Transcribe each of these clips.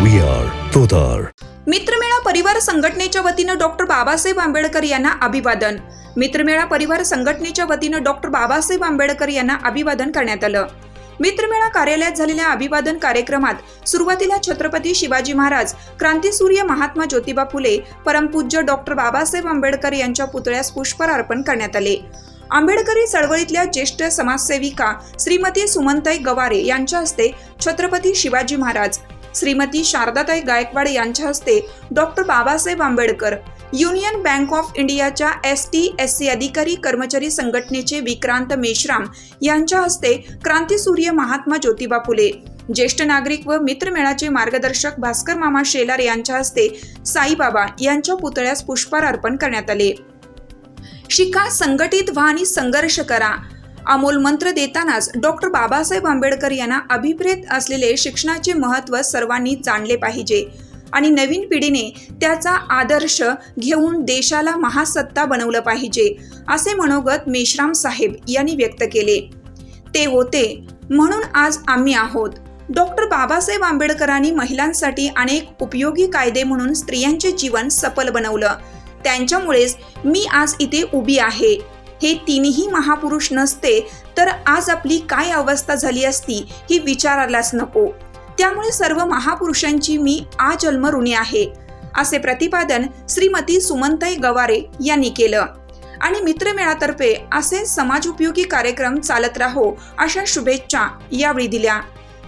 We are तोदार मित्रमेळा परिवार संघटनेच्या वतीनं डॉक्टर बाबासाहेब आंबेडकर यांना अभिवादन. मित्रमेळा परिवार संघटनेच्या वतीनं डॉक्टर बाबासाहेब आंबेडकर यांना अभिवादन करण्यात आलं. मित्रमेळा कार्यालयात झालेल्या अभिवादन कार्यक्रमात सुरुवातीला छत्रपती शिवाजी महाराज क्रांतीसूर्य महात्मा ज्योतिबा फुले परमपूज्य डॉक्टर बाबासाहेब आंबेडकर यांच्या पुतळ्यास पुष्पहार अर्पण करण्यात आले. आंबेडकरी चळवळीतल्या ज्येष्ठ समाजसेविका श्रीमती सुमनताई गवारे यांच्या हस्ते छत्रपती शिवाजी महाराज श्रीमती शारदाताई गायकवाड यांच्या हस्ते doctor Babasaheb Ambedkar Union Bank of इंडियाच्या एस टी एस सी अधिकारी कर्मचारी संघटनेचे विक्रांत मेश्राम यांच्या हस्ते क्रांतीसूर्य महात्मा ज्योतिबा फुले ज्येष्ठ नागरिक व मित्रमेळाचे मार्गदर्शक भास्कर मामा शेलार यांच्या हस्ते साईबाबा यांच्या पुतळ्यास पुष्पार अर्पण करण्यात आले. शिका संघटित व्हा आणि संघर्ष करा. अमोल मंत्र देतानाच डॉक्टर बाबासाहेब आंबेडकर यांना अभिप्रेत असलेले शिक्षणाचे महत्त्व सर्वांनी जाणले पाहिजे. आणि नवीन पिढीने त्याचा आदर्श घेऊन देशाला महासत्ता बनवलं पाहिजे असे मनोगत मेश्राम साहेब यांनी व्यक्त केले. ते होते म्हणून आज आम्ही आहोत. डॉक्टर बाबासाहेब आंबेडकरांनी महिलांसाठी अनेक उपयोगी कायदे म्हणून स्त्रियांचे जीवन सफल बनवलं. त्यांच्यामुळेच मी आज इथे उभी आहे. हे तिन्ही महापुरुष नसते तर आज आपली काय अवस्था झाली असती ही विचारालाच नको. त्यामुळे सर्व महापुरुषांची मी आजन्म ऋणी आहे असे प्रतिपादन श्रीमती सुमनताई गवारे यांनी केलं. आणि मित्रमेळातर्फे असे समाजोपयोगी कार्यक्रम चालत राहो अशा शुभेच्छा यावेळी दिल्या.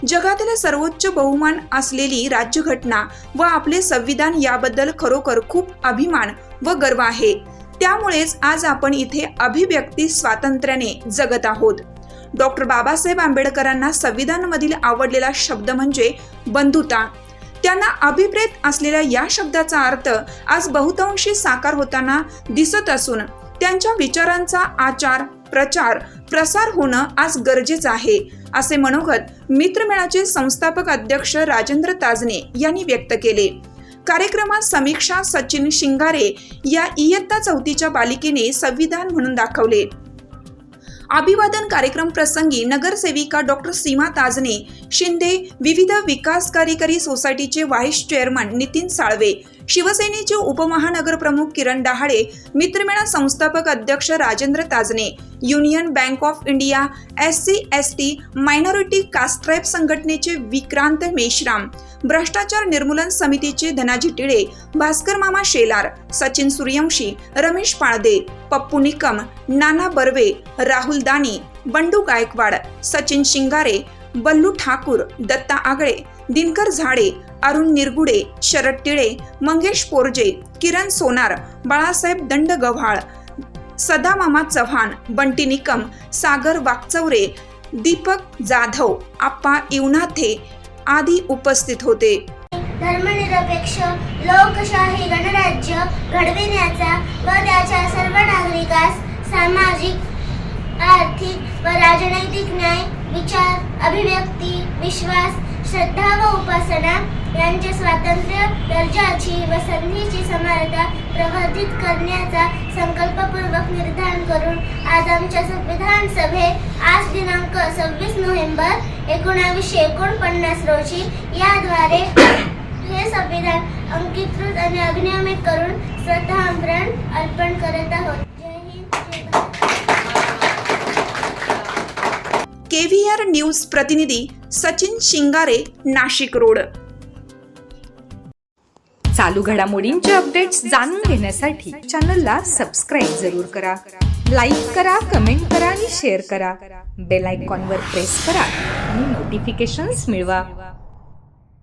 जगातील सर्वोच्च बहुमान असलेली राज्यघटना व आपले संविधान याबद्दल खरोखर खूप अभिमान व गर्व आहे. त्यामुळेच आज आपण इथे अभिव्यक्ती स्वातंत्र्याने जगत आहोत. डॉक्टर बाबासाहेब आंबेडकरांना संविधानामधील आवडलेला शब्द म्हणजे बंधुता. त्यांना अभिप्रेत असलेल्या या शब्दाचा अर्थ आज बहुतांशी साकार होताना दिसत असून त्यांच्या विचारांचा आचार प्रचार प्रसार होणं आज गरजेचं आहे असे मनोगत मित्रमेळाचे संस्थापक अध्यक्ष राजेंद्र ताजने यांनी व्यक्त केले. कार्यक्रमात समीक्षा सचिन शिंगारे या इयत्ता चौथीच्या बालिकेने संविधान म्हणून दाखवले. अभिवादन कार्यक्रम प्रसंगी नगरसेविका डॉक्टर सीमा ताजने शिंदे विविध विकास कार्यकारी सोसायटीचे व्हाईस चेअरमन नितीन साळवे शिवसेनेचे उपमहानगर प्रमुख किरण डहाळे मित्रमेळा संस्थापक अध्यक्ष Rajendra Tajne Union Bank of India S C S T minority Castribe संघटनेचे विक्रांत मेश्राम भ्रष्टाचार निर्मूलन समितीचे धनाजी टिळे भास्कर मामा शेलार सचिन सूर्यवंशी रमेश पाळदे पप्पू निकम नाना बर्वे राहुल दानी बंडू गायकवाड सचिन शिंगारे बल्लू ठाकूर दत्ता आगळे दिनकर झाडे अरुण निरगुडे शरद टिळे मंगेश पोरजे किरण सोनार बाळासाहेब दंड गव्हाळ सदामामा चव्हाण बंटी निकम सागर वाकचौरे दीपक जाधव आप्पा इवनाथे आदी उपस्थित होते. धर्मनिरपेक्ष लोकशाही गणराज्य घडविण्याचा व त्याच्या सर्व नागरिकास सामाजिक आर्थिक व राजनैतिक न्याय विचार अभिव्यक्ती विश्वास श्रद्धा व उपासना यांचे स्वातंत्र्य दर्जाची व संधीची समानता प्रवर्धित करण्याचा संकल्पपूर्वक निर्धार करून आज आमच्या संविधान सभे आज दिनांक सव्वीस नोव्हेंबर एकोणावीसशे एकोणपन्नास रोजी याद्वारे हे संविधान अंकीकृत आणि अभिनियमित करून श्रद्धांभरण अर्पण करत आहोत. केव्हीआर न्यूज प्रतिनिधी सचिन शिंगारे नाशिक रोड. चालू घडामोडींचे अपडेट्स जाणून घेण्यासाठी चॅनलला सबस्क्राईब जरूर करा. लाईक करा कमेंट करा आणि शेअर करा. बेल आयकॉनवर प्रेस करा आणि नोटिफिकेशन्स मिळवा.